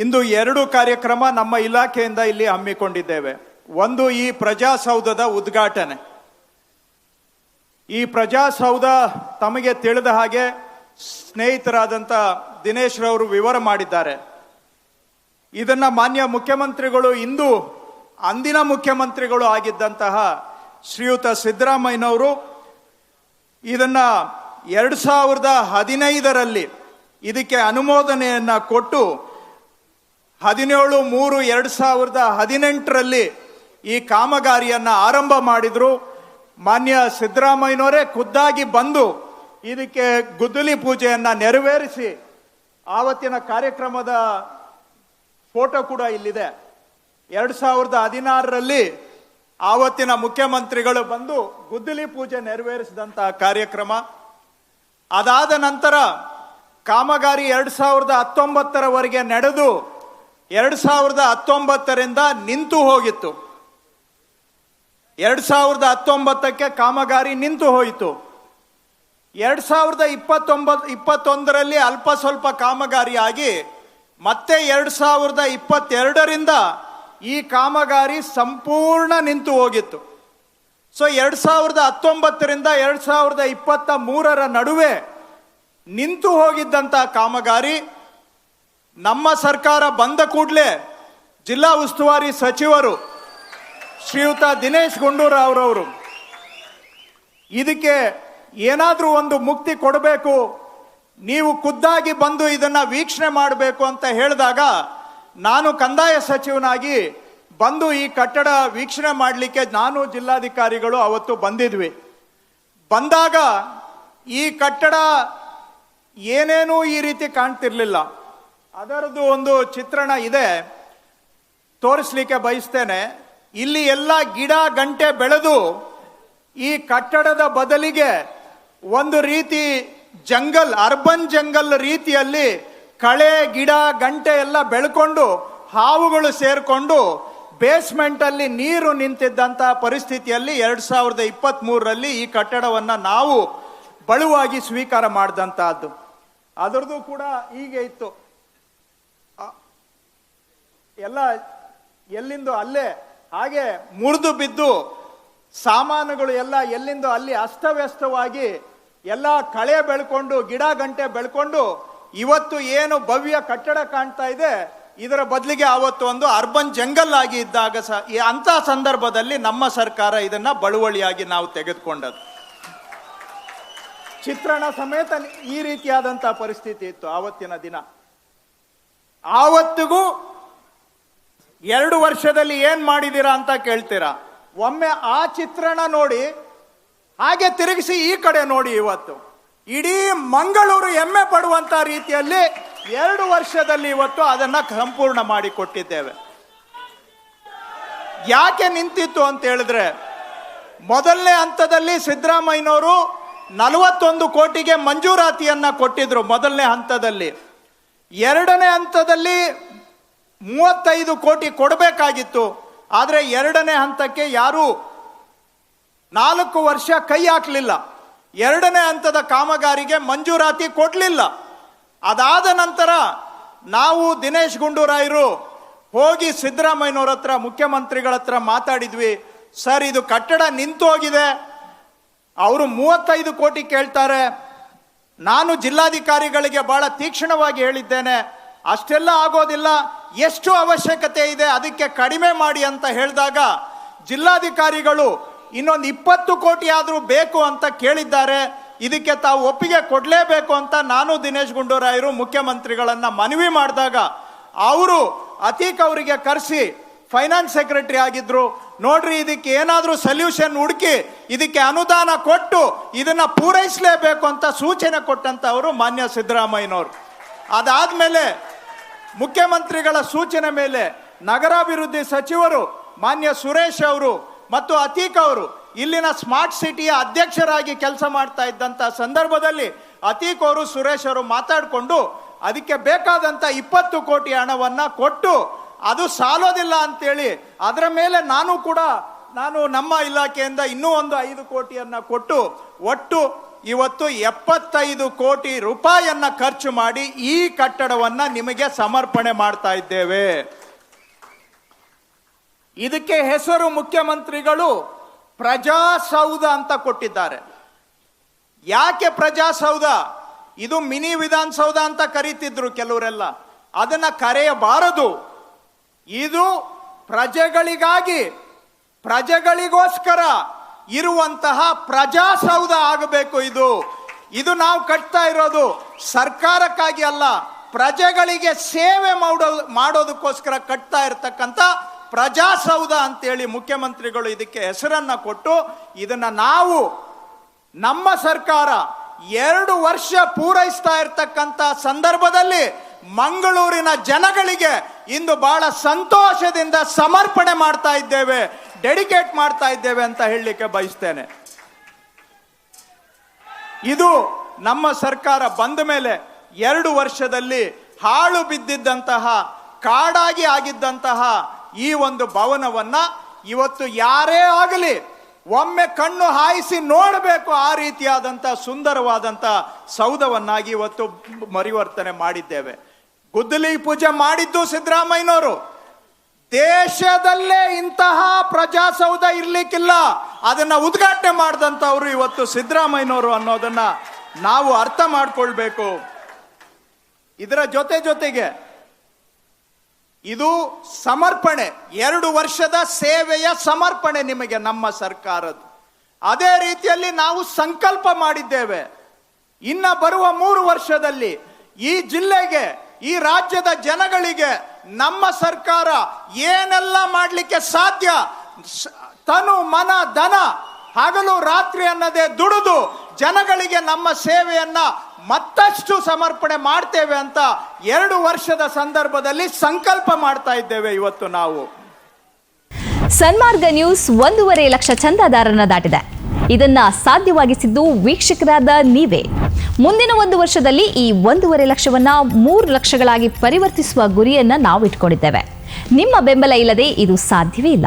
ಇಂದು ಎರಡು ಕಾರ್ಯಕ್ರಮ ನಮ್ಮ ಇಲಾಖೆಯಿಂದ ಇಲ್ಲಿ ಹಮ್ಮಿಕೊಂಡಿದ್ದೇವೆ. ಒಂದು ಈ ಪ್ರಜಾಸೌಧದ ಉದ್ಘಾಟನೆ. ಈ ಪ್ರಜಾಸೌಧ ತಮಗೆ ತಿಳಿದ ಹಾಗೆ ಸ್ನೇಹಿತರಾದಂಥ ದಿನೇಶ್ ರವರು ವಿವರ ಮಾಡಿದ್ದಾರೆ. ಇದನ್ನು ಮಾನ್ಯ ಮುಖ್ಯಮಂತ್ರಿಗಳು ಇಂದು ಅಂದಿನ ಮುಖ್ಯಮಂತ್ರಿಗಳು ಆಗಿದ್ದಂತಹ ಶ್ರೀಯುತ ಸಿದ್ದರಾಮಯ್ಯನವರು ಇದನ್ನ ಎರಡು ಸಾವಿರದ ಹದಿನೈದರಲ್ಲಿ ಇದಕ್ಕೆ ಅನುಮೋದನೆಯನ್ನ ಕೊಟ್ಟು ಹದಿನೇಳು ಮೂರು ಎರಡು ಸಾವಿರದ ಹದಿನೆಂಟರಲ್ಲಿ ಈ ಕಾಮಗಾರಿಯನ್ನು ಆರಂಭ ಮಾಡಿದ್ರು. ಮಾನ್ಯ ಸಿದ್ದರಾಮಯ್ಯನವರೇ, ಖುದ್ದಾಗಿ ಬಂದು ಇದಕ್ಕೆ ಗುದ್ದಲಿ ಪೂಜೆಯನ್ನು ನೆರವೇರಿಸಿ ಆವತ್ತಿನ ಕಾರ್ಯಕ್ರಮದ ಫೋಟೋ ಕೂಡ ಇಲ್ಲಿದೆ. ಎರಡು ಸಾವಿರದ ಹದಿನಾರರಲ್ಲಿ ಆವತ್ತಿನ ಮುಖ್ಯಮಂತ್ರಿಗಳು ಬಂದು ಗುದ್ದಲಿ ಪೂಜೆ ನೆರವೇರಿಸಿದಂತಹ ಕಾರ್ಯಕ್ರಮ. ಅದಾದ ನಂತರ ಕಾಮಗಾರಿ ಎರಡು ಸಾವಿರದ ಹತ್ತೊಂಬತ್ತರವರೆಗೆ ನಡೆದು ಎರಡು ಸಾವಿರದ ಹತ್ತೊಂಬತ್ತರಿಂದ ನಿಂತು ಹೋಗಿತ್ತು. ಎರಡು ಸಾವಿರದ ಹತ್ತೊಂಬತ್ತಕ್ಕೆ ಕಾಮಗಾರಿ ನಿಂತು ಹೋಯಿತು. ಎರಡು ಸಾವಿರದ ಇಪ್ಪತ್ತೊಂಬತ್ತು ಇಪ್ಪತ್ತೊಂದರಲ್ಲಿ ಅಲ್ಪ ಸ್ವಲ್ಪ ಕಾಮಗಾರಿಯಾಗಿ ಮತ್ತೆ ಎರಡು ಸಾವಿರದ ಇಪ್ಪತ್ತೆರಡರಿಂದ ಈ ಕಾಮಗಾರಿ ಸಂಪೂರ್ಣ ನಿಂತು ಹೋಗಿತ್ತು. ಸೊ, ಎರಡು ಸಾವಿರದ ಹತ್ತೊಂಬತ್ತರಿಂದ ಎರಡು ಸಾವಿರದ ಇಪ್ಪತ್ತ ಮೂರರ ನಡುವೆ ನಿಂತು ಹೋಗಿದ್ದಂಥ ಕಾಮಗಾರಿ ನಮ್ಮ ಸರ್ಕಾರ ಬಂದ ಕೂಡಲೇ ಜಿಲ್ಲಾ ಉಸ್ತುವಾರಿ ಸಚಿವರು ಶ್ರೀಯುತ ದಿನೇಶ್ ಗುಂಡೂರಾವ್ರವರು ಇದಕ್ಕೆ ಏನಾದರೂ ಒಂದು ಮುಕ್ತಿ ಕೊಡಬೇಕು, ನೀವು ಖುದ್ದಾಗಿ ಬಂದು ಇದನ್ನು ವೀಕ್ಷಣೆ ಮಾಡಬೇಕು ಅಂತ ಹೇಳಿದಾಗ ನಾನು ಕಂದಾಯ ಸಚಿವನಾಗಿ ಬಂದು ಈ ಕಟ್ಟಡ ವೀಕ್ಷಣೆ ಮಾಡಲಿಕ್ಕೆ ನಾನು ಜಿಲ್ಲಾಧಿಕಾರಿಗಳು ಅವತ್ತು ಬಂದಿದ್ವಿ. ಬಂದಾಗ ಈ ಕಟ್ಟಡ ಏನೇನೂ ಈ ರೀತಿ ಕಾಣ್ತಿರ್ಲಿಲ್ಲ. ಅದರದ್ದು ಒಂದು ಚಿತ್ರಣ ಇದೆ. ತೋರಿಸ್ಲಿಕ್ಕೆ ಬಯಸ್ತೇನೆ. ಇಲ್ಲಿ ಎಲ್ಲ ಗಿಡ, ಗಂಟೆ ಬೆಳೆದು ಈ ಕಟ್ಟಡದ ಬದಲಿಗೆ ಒಂದು ರೀತಿ ಜಂಗಲ್, ಅರ್ಬನ್ ಜಂಗಲ್ ರೀತಿಯಲ್ಲಿ ಕಳೆ, ಗಿಡ, ಗಂಟೆ ಎಲ್ಲ ಬೆಳ್ಕೊಂಡು ಹಾವುಗಳು ಸೇರಿಕೊಂಡು ಬೇಸ್ಮೆಂಟ್ ಅಲ್ಲಿ ನೀರು ನಿಂತಿದ್ದಂಥ ಪರಿಸ್ಥಿತಿಯಲ್ಲಿ ಎರಡು ಸಾವಿರದ ಇಪ್ಪತ್ತ್ ಮೂರರಲ್ಲಿ ಈ ಕಟ್ಟಡವನ್ನ ನಾವು ಬಳುವಾಗಿ ಸ್ವೀಕಾರ ಮಾಡಿದಂಥದ್ದು. ಅದರದ್ದು ಕೂಡ ಹೀಗೆ ಇತ್ತು. ಎಲ್ಲ ಎಲ್ಲಿಂದ ಅಲ್ಲೇ, ಹಾಗೆ ಮುರಿದು ಬಿದ್ದು ಸಾಮಾನುಗಳು ಎಲ್ಲ ಎಲ್ಲಿಂದ ಅಲ್ಲಿ ಅಸ್ತವ್ಯಸ್ತವಾಗಿ ಎಲ್ಲ ಕಳೆ ಬೆಳ್ಕೊಂಡು, ಗಿಡ ಗಂಟೆ ಬೆಳ್ಕೊಂಡು ಇವತ್ತು ಏನು ಭವ್ಯ ಕಟ್ಟಡ ಕಾಣ್ತಾ ಇದೆ, ಇದರ ಬದಲಿಗೆ ಆವತ್ತು ಒಂದು ಅರ್ಬನ್ ಜಂಗಲ್ ಆಗಿ ಇದ್ದಾಗ ಈ ಅಂತ ಸಂದರ್ಭದಲ್ಲಿ ನಮ್ಮ ಸರ್ಕಾರ ಇದನ್ನ ಬಳುವಳಿಯಾಗಿ ನಾವು ತೆಗೆದುಕೊಂಡದ್ದು. ಚಿತ್ರಣ ಸಮೇತ ಈ ರೀತಿಯಾದಂಥ ಪರಿಸ್ಥಿತಿ ಇತ್ತು ಆವತ್ತಿನ ದಿನ. ಆವತ್ತಿಗೂ ಎರಡು ವರ್ಷದಲ್ಲಿ ಏನ್ ಮಾಡಿದೀರಾ ಅಂತ ಕೇಳ್ತೀರಾ? ಒಮ್ಮೆ ಆ ಚಿತ್ರಣ ನೋಡಿ, ಹಾಗೆ ತಿರುಗಿಸಿ ಈ ಕಡೆ ನೋಡಿ ಇವತ್ತು. ಇಡೀ ಮಂಗಳೂರು ಹೆಮ್ಮೆ ಪಡುವಂತ ರೀತಿಯಲ್ಲಿ ಎರಡು ವರ್ಷದಲ್ಲಿ ಇವತ್ತು ಅದನ್ನ ಸಂಪೂರ್ಣ ಮಾಡಿ ಕೊಟ್ಟಿದ್ದೇವೆ ಯಾಕೆ ನಿಂತಿತ್ತು ಅಂತ ಹೇಳಿದ್ರೆ, ಮೊದಲನೇ ಹಂತದಲ್ಲಿ ಸಿದ್ದರಾಮಯ್ಯನವರು ನಲವತ್ತೊಂದು ಕೋಟಿಗೆ ಮಂಜೂರಾತಿಯನ್ನ ಕೊಟ್ಟಿದ್ರು ಮೊದಲನೇ ಹಂತದಲ್ಲಿ. ಎರಡನೇ ಹಂತದಲ್ಲಿ ಮೂವತ್ತೈದು ಕೋಟಿ ಕೊಡಬೇಕಾಗಿತ್ತು. ಆದರೆ ಎರಡನೇ ಹಂತಕ್ಕೆ ಯಾರು ನಾಲ್ಕು ವರ್ಷ ಕೈ ಹಾಕಲಿಲ್ಲ. ಎರಡನೇ ಹಂತದ ಕಾಮಗಾರಿಗೆ ಮಂಜೂರಾತಿ ಕೊಡಲಿಲ್ಲ. ಅದಾದ ನಂತರ ನಾವು ದಿನೇಶ್ ಗುಂಡೂರಾಯರು ಹೋಗಿ ಸಿದ್ದರಾಮಯ್ಯನವ್ರ ಹತ್ರ, ಮುಖ್ಯಮಂತ್ರಿಗಳ ಹತ್ರ ಮಾತಾಡಿದ್ವಿ. ಸರ್, ಇದು ಕಟ್ಟಡ ನಿಂತು ಹೋಗಿದೆ. ಅವರು ಮೂವತ್ತೈದು ಕೋಟಿ ಕೇಳ್ತಾರೆ. ನಾನು ಜಿಲ್ಲಾಧಿಕಾರಿಗಳಿಗೆ ಬಹಳ ತೀಕ್ಷ್ಣವಾಗಿ ಹೇಳಿದ್ದೇನೆ. ಅಷ್ಟೆಲ್ಲ ಆಗೋದಿಲ್ಲ, ಎಷ್ಟು ಅವಶ್ಯಕತೆ ಇದೆ, ಅದಕ್ಕೆ ಕಡಿಮೆ ಮಾಡಿ ಅಂತ ಹೇಳಿದಾಗ ಜಿಲ್ಲಾಧಿಕಾರಿಗಳು ಇನ್ನೊಂದು ಇಪ್ಪತ್ತು ಕೋಟಿ ಆದರೂ ಬೇಕು ಅಂತ ಕೇಳಿದ್ದಾರೆ. ಇದಕ್ಕೆ ತಾವು ಒಪ್ಪಿಗೆ ಕೊಡಲೇಬೇಕು ಅಂತ ನಾನು ದಿನೇಶ್ ಗುಂಡೂರಾಯರು ಮುಖ್ಯಮಂತ್ರಿಗಳನ್ನು ಮನವಿ ಮಾಡಿದಾಗ ಅವರು ಅತೀಕ್ ಅವರಿಗೆ ಕರೆಸಿ, ಫೈನಾನ್ಸ್ ಸೆಕ್ರೆಟರಿ ಆಗಿದ್ರು. ನೋಡ್ರಿ, ಇದಕ್ಕೆ ಏನಾದರೂ ಸೊಲ್ಯೂಷನ್ ಹುಡುಕಿ, ಇದಕ್ಕೆ ಅನುದಾನ ಕೊಟ್ಟು ಇದನ್ನು ಪೂರೈಸಲೇಬೇಕು ಅಂತ ಸೂಚನೆ ಕೊಟ್ಟಂತವರು ಮಾನ್ಯ ಸಿದ್ದರಾಮಯ್ಯನವರು. ಅದಾದ್ಮೇಲೆ ಮುಖ್ಯಮಂತ್ರಿಗಳ ಸೂಚನೆ ಮೇಲೆ ನಗರಾಭಿವೃದ್ಧಿ ಸಚಿವರು ಮಾನ್ಯ ಸುರೇಶ್ ಅವರು ಮತ್ತು ಅತೀಕ್ ಅವರು ಇಲ್ಲಿನ ಸ್ಮಾರ್ಟ್ ಸಿಟಿಯ ಅಧ್ಯಕ್ಷರಾಗಿ ಕೆಲಸ ಮಾಡ್ತಾ ಇದ್ದಂಥ ಸಂದರ್ಭದಲ್ಲಿ ಅತೀಕ್ ಅವರು, ಸುರೇಶ್ ಅವರು ಮಾತಾಡಿಕೊಂಡು ಅದಕ್ಕೆ ಬೇಕಾದಂಥ ಇಪ್ಪತ್ತು ಕೋಟಿ ಹಣವನ್ನು ಕೊಟ್ಟು ಅದು ಸಾಲೋದಿಲ್ಲ ಅಂತೇಳಿ ಅದರ ಮೇಲೆ ನಾನು ಕೂಡ, ನಾನು ನಮ್ಮ ಇಲಾಖೆಯಿಂದ ಇನ್ನೂ ಒಂದು ಐದು ಕೋಟಿಯನ್ನು ಕೊಟ್ಟು ಒಟ್ಟು ಇವತ್ತು ಎಪ್ಪತ್ತೈದು ಕೋಟಿ ರೂಪಾಯಿಯನ್ನ ಖರ್ಚು ಮಾಡಿ ಈ ಕಟ್ಟಡವನ್ನ ನಿಮಗೆ ಸಮರ್ಪಣೆ ಮಾಡ್ತಾ ಇದ್ದೇವೆ. ಇದಕ್ಕೆ ಹೆಸರು ಮುಖ್ಯಮಂತ್ರಿಗಳು ಪ್ರಜಾಸೌಧ ಅಂತ ಕೊಟ್ಟಿದ್ದಾರೆ. ಯಾಕೆ ಪ್ರಜಾಸೌಧ? ಇದು ಮಿನಿ ವಿಧಾನಸೌಧ ಅಂತ ಕರೀತಿದ್ರು ಕೆಲವರೆಲ್ಲ. ಅದನ್ನ ಕರೆಯಬಾರದು. ಇದು ಪ್ರಜೆಗಳಿಗಾಗಿ, ಪ್ರಜೆಗಳಿಗೋಸ್ಕರ ಇರುವಂತಹ ಪ್ರಜಾಸೌಧ ಆಗಬೇಕು ಇದು. ಇದು ನಾವು ಕಟ್ತಾ ಇರೋದು ಸರ್ಕಾರಕ್ಕಾಗಿ ಅಲ್ಲ, ಪ್ರಜೆಗಳಿಗೆ ಸೇವೆ ಮಾಡೋ ಮಾಡೋದಕ್ಕೋಸ್ಕರ ಕಟ್ತಾ ಇರತಕ್ಕಂಥ ಪ್ರಜಾಸೌಧ ಅಂತೇಳಿ ಮುಖ್ಯಮಂತ್ರಿಗಳು ಇದಕ್ಕೆ ಹೆಸರನ್ನ ಕೊಟ್ಟು ಇದನ್ನ ನಾವು ನಮ್ಮ ಸರ್ಕಾರ ಎರಡು ವರ್ಷ ಪೂರೈಸ್ತಾ ಇರತಕ್ಕಂಥ ಸಂದರ್ಭದಲ್ಲಿ ಮಂಗಳೂರಿನ ಜನಗಳಿಗೆ ಇಂದು ಬಹಳ ಸಂತೋಷದಿಂದ ಸಮರ್ಪಣೆ ಮಾಡ್ತಾ ಇದ್ದೇವೆ. ಡೆಡಿಕೇಟ್ ಮಾಡ್ತಾ ಇದ್ದೇವೆ ಅಂತ ಹೇಳಲಿಕ್ಕೆ ಬಯಸ್ತೇನೆ. ಇದು ನಮ್ಮ ಸರ್ಕಾರ ಬಂದ ಮೇಲೆ ಎರಡು ವರ್ಷದಲ್ಲಿ ಹಾಳು ಬಿದ್ದಿದ್ದಂತಹ, ಕಾಡಾಗಿ ಆಗಿದ್ದಂತಹ ಈ ಒಂದು ಭವನವನ್ನ ಇವತ್ತು ಯಾರೇ ಆಗಲಿ ಒಮ್ಮೆ ಕಣ್ಣು ಹಾಯಿಸಿ ನೋಡಬೇಕು ಆ ರೀತಿಯಾದಂಥ ಸುಂದರವಾದಂಥ ಸೌಧವನ್ನಾಗಿ ಇವತ್ತು ಪರಿವರ್ತನೆ ಮಾಡಿದ್ದೇವೆ. ಗುದ್ದಲಿ ಪೂಜೆ ಮಾಡಿದ್ದು ಸಿದ್ದರಾಮಯ್ಯನವರು. ದೇಶದಲ್ಲೇ ಇಂತಹ ಪ್ರಜಾಸೌಧ ಇರ್ಲಿಕ್ಕಿಲ್ಲ. ಅದನ್ನ ಉದ್ಘಾಟನೆ ಮಾಡಿದಂಥವ್ರು ಇವತ್ತು ಸಿದ್ದರಾಮಯ್ಯನವರು ಅನ್ನೋದನ್ನ ನಾವು ಅರ್ಥ ಮಾಡ್ಕೊಳ್ಬೇಕು. ಇದರ ಜೊತೆ ಜೊತೆಗೆ ಇದು ಸಮರ್ಪಣೆ, ಎರಡು ವರ್ಷದ ಸೇವೆಯ ಸಮರ್ಪಣೆ ನಿಮಗೆ ನಮ್ಮ ಸರ್ಕಾರದ ಅದೇ ರೀತಿಯಲ್ಲಿ ನಾವು ಸಂಕಲ್ಪ ಮಾಡಿದ್ದೇವೆ. ಇನ್ನ ಬರುವ ಮೂರು ವರ್ಷದಲ್ಲಿ ಈ ಜಿಲ್ಲೆಗೆ, ಈ ರಾಜ್ಯದ ಜನಗಳಿಗೆ ನಮ್ಮ ಸರ್ಕಾರ ಏನೆಲ್ಲ ಮಾಡಲಿಕ್ಕೆ ಸಾಧ್ಯ? ತನು, ಮನ, ಧನ ಹಗಲು, ರಾತ್ರಿ ಅನ್ನದೇ ದುಡಿದು ಜನಗಳಿಗೆ ನಮ್ಮ ಸೇವೆಯನ್ನ ಮತ್ತಷ್ಟು ಸಮರ್ಪಣೆ ಮಾಡ್ತೇವೆ ಅಂತ ಎರಡು ವರ್ಷದ ಸಂದರ್ಭದಲ್ಲಿ ಸಂಕಲ್ಪ ಮಾಡ್ತಾ ಇದ್ದೇವೆ ಇವತ್ತು ನಾವು. ಸನ್ಮಾರ್ಗ ನ್ಯೂಸ್ ಒಂದೂವರೆ ಲಕ್ಷ ಚಂದಾದಾರನ ದಾಟಿದೆ. ಇದನ್ನ ಸಾಧ್ಯವಾಗಿಸಿದ್ದು ವೀಕ್ಷಕರಾದ ನೀವೇ. ಮುಂದಿನ ಒಂದು ವರ್ಷದಲ್ಲಿ ಈ ಒಂದೂವರೆ ಲಕ್ಷವನ್ನ ಮೂರು ಲಕ್ಷಗಳಾಗಿ ಪರಿವರ್ತಿಸುವ ಗುರಿಯನ್ನ ನಾವು ಇಟ್ಕೊಂಡಿದ್ದೇವೆ ನಿಮ್ಮ ಬೆಂಬಲ ಇಲ್ಲದೆ ಇದು ಸಾಧ್ಯವೇ ಇಲ್ಲ.